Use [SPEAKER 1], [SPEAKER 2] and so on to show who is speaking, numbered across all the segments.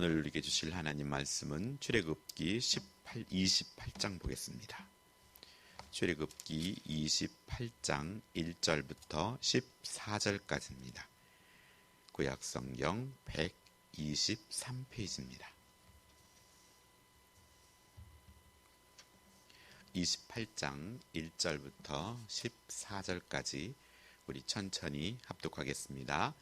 [SPEAKER 1] 오늘 우리에게 주실 하나님 말씀은 출애굽기 18, 28장 보겠습니다. 출애굽기 28장 1절부터 14절까지입니다. 구약 성경 123페이지입니다. 28장 1절부터 14절까지 우리 천천히 합독하겠습니다.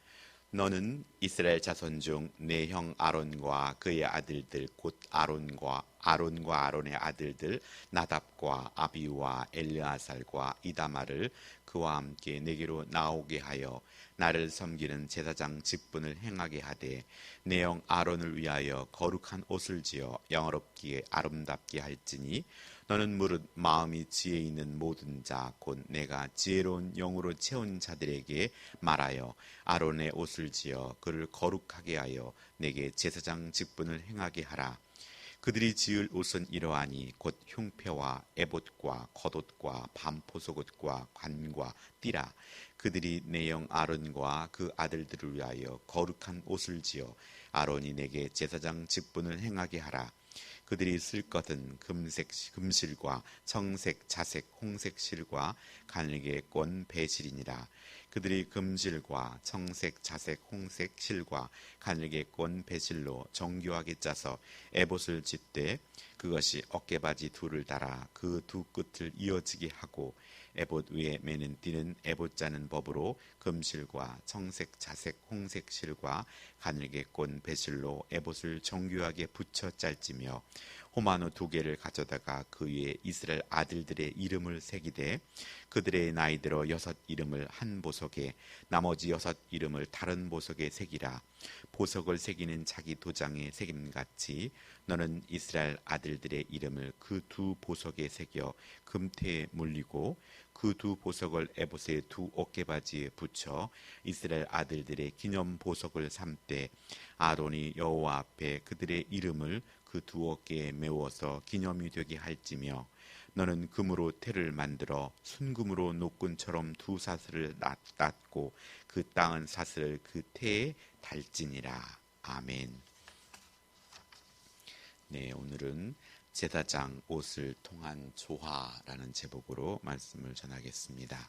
[SPEAKER 1] 너는 이스라엘 자손 중 내 형 아론과 그의 아들들 곧 아론과 아론과 아론의 아들들 나답과 아비와 엘르아살과 이다마를 그와 함께 내게로 나오게 하여 나를 섬기는 제사장 직분을 행하게 하되 내형 아론을 위하여 거룩한 옷을 지어 영어롭기에 아름답게 할지니 너는 무릇 마음이 지혜 있는 모든 자 곧 내가 지혜로운 영으로 채운 자들에게 말하여 아론의 옷을 지어 그를 거룩하게 하여 내게 제사장 직분을 행하게 하라 그들이 지을 옷은 이러하니 곧 흉패와 에봇과 겉옷과 반포속옷과 관과 띠라. 그들이 내 영 아론과 그 아들들을 위하여 거룩한 옷을 지어 아론이 내게 제사장 직분을 행하게 하라. 그들이 쓸 것은 금색 금실과 청색 자색 홍색 실과 가늘게 꼰 배실이니라 그들이 금실과 청색 자색 홍색 실과 가늘게 꼰 배실로 정교하게 짜서 에봇을 짓되 그것이 어깨바지 둘을 달아 그 두 끝을 이어지게 하고 에봇 위에 매는 띠는 에봇 짜는 법으로 금실과 청색, 자색, 홍색 실과 가늘게 꼰 배실로 에봇을 정교하게 붙여 짤지며 호마노 두 개를 가져다가 그 위에 이스라엘 아들들의 이름을 새기되 그들의 나이대로 여섯 이름을 한 보석에 나머지 여섯 이름을 다른 보석에 새기라. 보석을 새기는 자기 도장에 새김같이 너는 이스라엘 아들들의 이름을 그 두 보석에 새겨 금태에 물리고 그 두 보석을 에봇의 두 어깨바지에 붙여 이스라엘 아들들의 기념 보석을 삼되 아론이 여호와 앞에 그들의 이름을 그 두 어깨에 메워서 기념이 되게 할지며 너는 금으로 태를 만들어 순금으로 노끈처럼 두 사슬을 낫고 그 땅은 사슬을 그 태에 달지니라. 아멘. 네, 오늘은 제사장 옷을 통한 조화라는 제목으로 말씀을 전하겠습니다.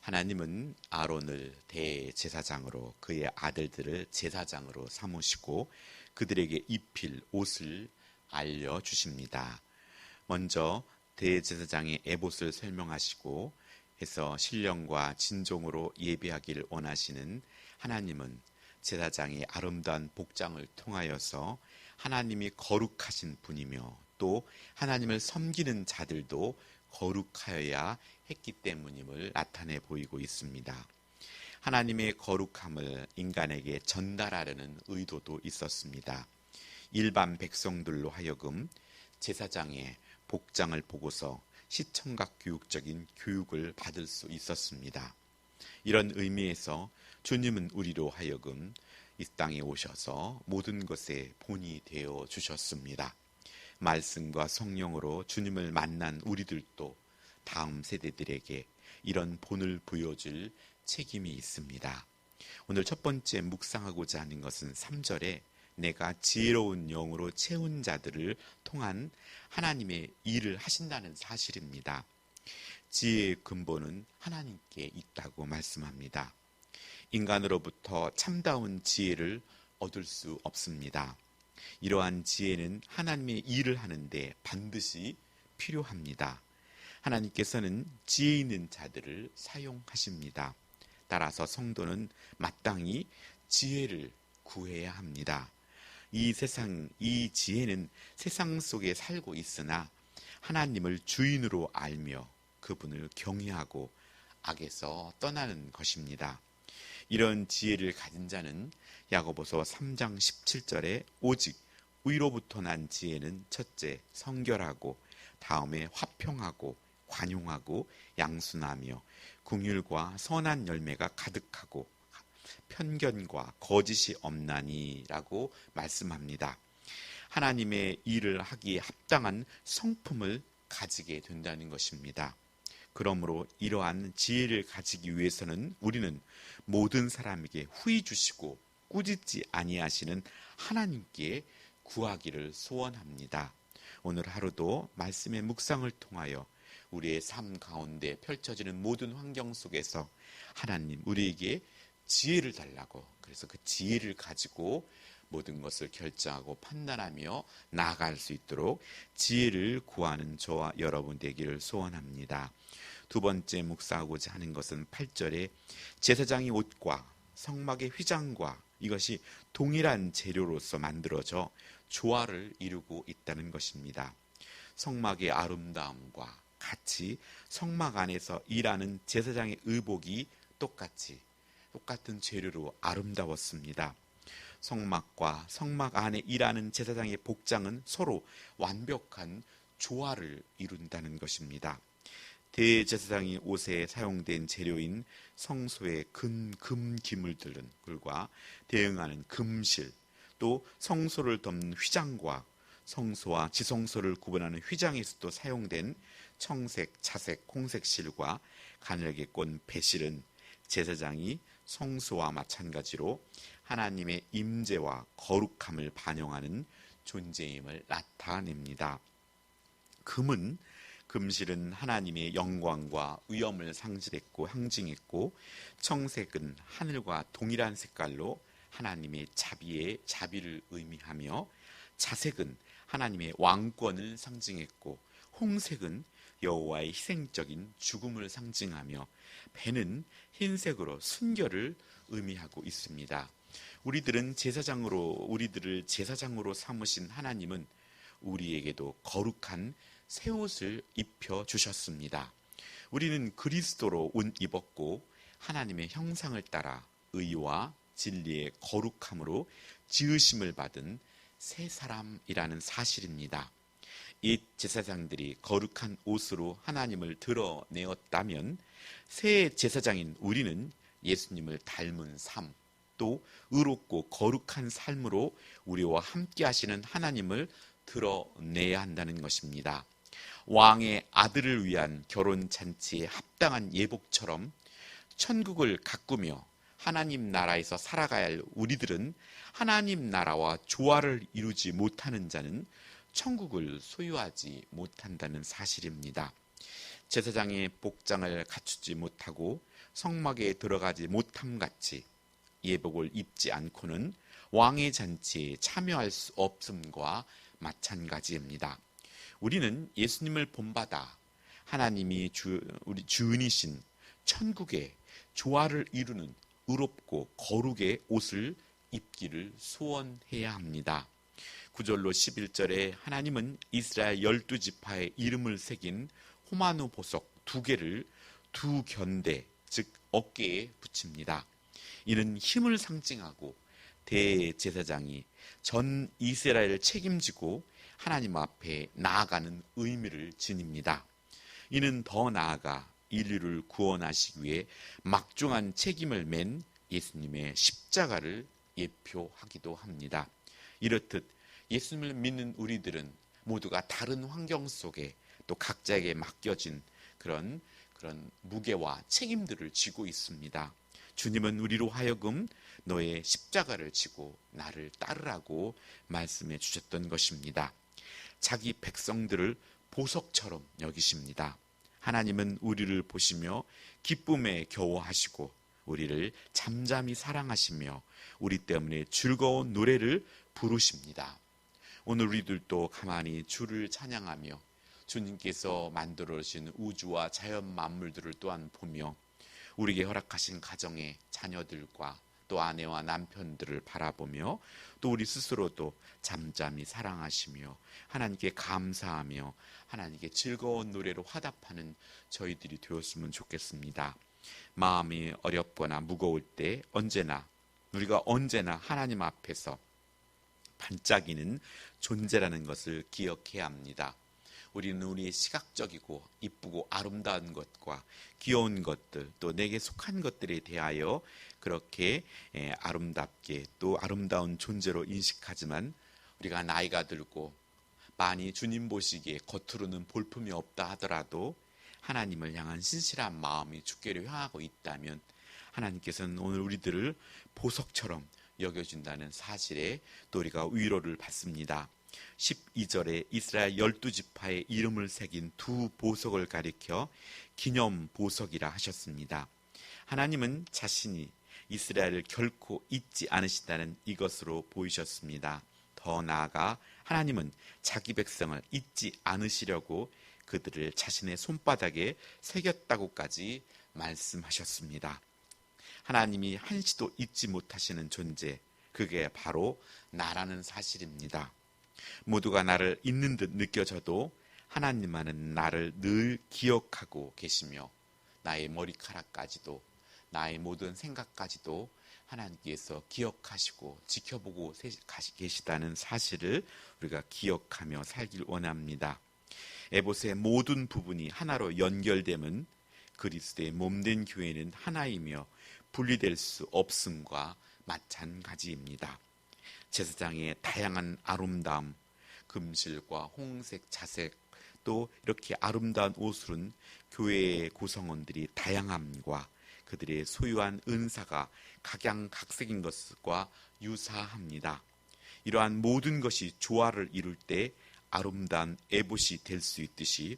[SPEAKER 1] 하나님은 아론을 대제사장으로 그의 아들들을 제사장으로 삼으시고 그들에게 입힐 옷을 알려 주십니다. 먼저 대제사장의 에봇을 설명하시고 해서 신령과 진종으로 예배하기를 원하시는 하나님은 제사장의 아름다운 복장을 통하여서 하나님이 거룩하신 분이며 또 하나님을 섬기는 자들도 거룩하여야 했기 때문임을 나타내 보이고 있습니다. 하나님의 거룩함을 인간에게 전달하려는 의도도 있었습니다. 일반 백성들로 하여금 제사장의 복장을 보고서 시청각 교육적인 교육을 받을 수 있었습니다. 이런 의미에서 주님은 우리로 하여금 이 땅에 오셔서 모든 것에 본이 되어 주셨습니다. 말씀과 성령으로 주님을 만난 우리들도 다음 세대들에게 이런 본을 부여줄 책임이 있습니다. 오늘 첫 번째 묵상하고자 하는 것은 3절에 내가 지혜로운 영으로 채운 자들을 통한 하나님의 일을 하신다는 사실입니다. 지혜의 근본은 하나님께 있다고 말씀합니다. 인간으로부터 참다운 지혜를 얻을 수 없습니다. 이러한 지혜는 하나님의 일을 하는데 반드시 필요합니다. 하나님께서는 지혜 있는 자들을 사용하십니다. 따라서 성도는 마땅히 지혜를 구해야 합니다. 이 세상, 이 지혜는 세상 속에 살고 있으나 하나님을 주인으로 알며 그분을 경외하고 악에서 떠나는 것입니다. 이런 지혜를 가진 자는 야고보서 3장 17절에 오직 위로부터 난 지혜는 첫째 성결하고 다음에 화평하고 관용하고 양순하며 궁율과 선한 열매가 가득하고 편견과 거짓이 없나니라고 말씀합니다. 하나님의 일을 하기에 합당한 성품을 가지게 된다는 것입니다. 그러므로 이러한 지혜를 가지기 위해서는 우리는 모든 사람에게 후히 주시고 꾸짖지 아니하시는 하나님께 구하기를 소원합니다. 오늘 하루도 말씀의 묵상을 통하여 우리의 삶 가운데 펼쳐지는 모든 환경 속에서 하나님 우리에게 지혜를 달라고 그래서 그 지혜를 가지고 모든 것을 결정하고 판단하며 나아갈 수 있도록 지혜를 구하는 저와 여러분 되기를 소원합니다. 두 번째 묵사하고자 하는 것은 8절에 제사장의 옷과 성막의 휘장과 이것이 동일한 재료로서 만들어져 조화를 이루고 있다는 것입니다. 성막의 아름다움과 같이 성막 안에서 일하는 제사장의 의복이 똑같이 똑같은 재료로 아름다웠습니다. 성막과 성막 안에 일하는 제사장의 복장은 서로 완벽한 조화를 이룬다는 것입니다. 대제사장이 옷에 사용된 재료인 성소의 금, 금 기물들과 대응하는 금실, 또 성소를 덮는 휘장과 성소와 지성소를 구분하는 휘장에서도 사용된 청색, 차색, 홍색 실과 가늘게 꼰 배실은 제사장이 성소와 마찬가지로 하나님의 임재와 거룩함을 반영하는 존재임을 나타냅니다. 금은 금실은 하나님의 영광과 위엄을 상징했고 상징했고 청색은 하늘과 동일한 색깔로 하나님의 자비의 자비를 의미하며 자색은 하나님의 왕권을 상징했고 홍색은 여호와의 희생적인 죽음을 상징하며 배는 흰색으로 순결을 의미하고 있습니다. 우리들은 제사장으로 우리들을 제사장으로 삼으신 하나님은 우리에게도 거룩한 새 옷을 입혀 주셨습니다. 우리는 그리스도로 옷 입었고 하나님의 형상을 따라 의와 진리의 거룩함으로 지으심을 받은 새 사람이라는 사실입니다. 이 제사장들이 거룩한 옷으로 하나님을 드러내었다면 새 제사장인 우리는 예수님을 닮은 삶, 또 의롭고 거룩한 삶으로 우리와 함께 하시는 하나님을 드러내야 한다는 것입니다. 왕의 아들을 위한 결혼 잔치에 합당한 예복처럼 천국을 가꾸며 하나님 나라에서 살아가야 할 우리들은 하나님 나라와 조화를 이루지 못하는 자는 천국을 소유하지 못한다는 사실입니다. 제사장의 복장을 갖추지 못하고 성막에 들어가지 못함 같이 예복을 입지 않고는 왕의 잔치에 참여할 수 없음과 마찬가지입니다. 우리는 예수님을 본받아 하나님이 주, 우리 주인이신 천국의 조화를 이루는 의롭고 거룩의 옷을 입기를 소원해야 합니다. 9절로 11절에 하나님은 이스라엘 열두 지파의 이름을 새긴 호마노 보석 두 개를 두 견대 즉 어깨에 붙입니다. 이는 힘을 상징하고 대제사장이 전 이스라엘을 책임지고 하나님 앞에 나아가는 의미를 지닙니다. 이는 더 나아가 인류를 구원하시기 위해 막중한 책임을 맨 예수님의 십자가를 예표하기도 합니다. 이렇듯 예수님을 믿는 우리들은 모두가 다른 환경 속에 또 각자에게 맡겨진 그런 그런 무게와 책임들을 지고 있습니다. 주님은 우리로 하여금 너의 십자가를 지고 나를 따르라고 말씀해 주셨던 것입니다. 자기 백성들을 보석처럼 여기십니다. 하나님은 우리를 보시며 기쁨에 겨워하시고 우리를 잠잠히 사랑하시며 우리 때문에 즐거운 노래를 부르십니다. 오늘 우리들도 가만히 주를 찬양하며 주님께서 만들어 주신 우주와 자연 만물들을 또한 보며 우리에게 허락하신 가정의 자녀들과 또 아내와 남편들을 바라보며 또 우리 스스로도 잠잠히 사랑하시며 하나님께 감사하며 하나님께 즐거운 노래로 화답하는 저희들이 되었으면 좋겠습니다. 마음이 어렵거나 무거울 때 언제나 우리가 언제나 하나님 앞에서 반짝이는 존재라는 것을 기억해야 합니다. 우리는 우리의 시각적이고 이쁘고 아름다운 것과 귀여운 것들 또 내게 속한 것들에 대하여 그렇게 아름답게 또 아름다운 존재로 인식하지만 우리가 나이가 들고 많이 주님 보시기에 겉으로는 볼품이 없다 하더라도 하나님을 향한 신실한 마음이 주께를 향하고 있다면 하나님께서는 오늘 우리들을 보석처럼 여겨준다는 사실에 또 우리가 위로를 받습니다. 12절에 이스라엘 열두 지파의 이름을 새긴 두 보석을 가리켜 기념 보석이라 하셨습니다. 하나님은 자신이 이스라엘을 결코 잊지 않으신다는 이것으로 보이셨습니다. 더 나아가 하나님은 자기 백성을 잊지 않으시려고 그들을 자신의 손바닥에 새겼다고까지 말씀하셨습니다. 하나님이 한시도 잊지 못하시는 존재, 그게 바로 나라는 사실입니다. 모두가 나를 잊는 듯 느껴져도 하나님만은 나를 늘 기억하고 계시며 나의 머리카락까지도 나의 모든 생각까지도 하나님께서 기억하시고 지켜보고 계시다는 사실을 우리가 기억하며 살길 원합니다. 에봇의 모든 부분이 하나로 연결되면 그리스도의 몸된 교회는 하나이며 분리될 수 없음과 마찬가지입니다. 제사장의 다양한 아름다움, 금실과 홍색, 자색, 또 이렇게 아름다운 옷은 교회의 구성원들이 다양함과 그들의 소유한 은사가 각양각색인 것과 유사합니다. 이러한 모든 것이 조화를 이룰 때 아름다운 에봇이 될 수 있듯이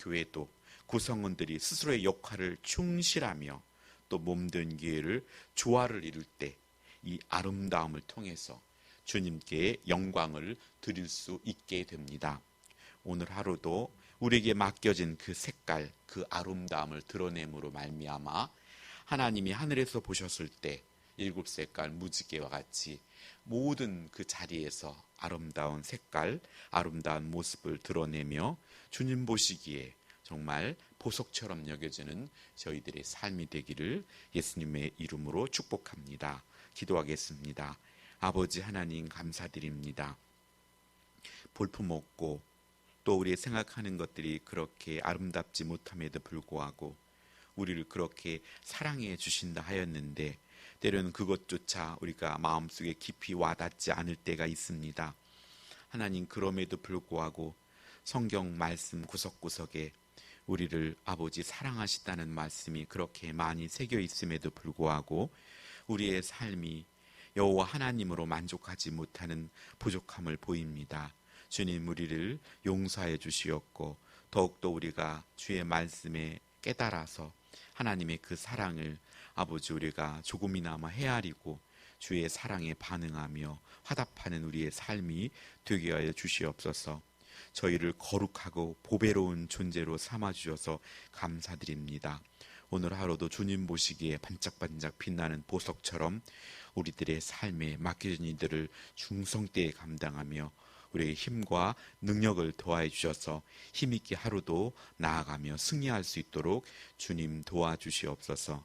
[SPEAKER 1] 교회도 구성원들이 스스로의 역할을 충실하며 또 몸된 교회를 조화를 이룰 때 이 아름다움을 통해서 주님께 영광을 드릴 수 있게 됩니다. 오늘 하루도 우리에게 맡겨진 그 색깔, 그 아름다움을 드러냄으로 말미암아 하나님이 하늘에서 보셨을 때 일곱 색깔 무지개와 같이 모든 그 자리에서 아름다운 색깔, 아름다운 모습을 드러내며 주님 보시기에 정말 보석처럼 여겨지는 저희들의 삶이 되기를 예수님의 이름으로 축복합니다. 기도하겠습니다. 아버지 하나님 감사드립니다. 볼품없고 또 우리 생각하는 것들이 그렇게 아름답지 못함에도 불구하고 우리를 그렇게 사랑해 주신다 하였는데 때로는 그것조차 우리가 마음속에 깊이 와닿지 않을 때가 있습니다. 하나님 그럼에도 불구하고 성경 말씀 구석구석에 우리를 아버지 사랑하시다는 말씀이 그렇게 많이 새겨 있음에도 불구하고 우리의 삶이 여호와 하나님으로 만족하지 못하는 부족함을 보입니다. 주님 우리를 용서해 주시었고 더욱더 우리가 주의 말씀에 깨달아서 하나님의 그 사랑을 아버지 우리가 조금이나마 헤아리고 주의 사랑에 반응하며 화답하는 우리의 삶이 되게 하여 주시옵소서. 저희를 거룩하고 보배로운 존재로 삼아 주셔서 감사드립니다. 오늘 하루도 주님 보시기에 반짝반짝 빛나는 보석처럼 우리들의 삶에 맡겨진 이들을 중성되에 감당하며 우리의 힘과 능력을 도와해 주셔서 힘있게 하루도 나아가며 승리할 수 있도록 주님 도와주시옵소서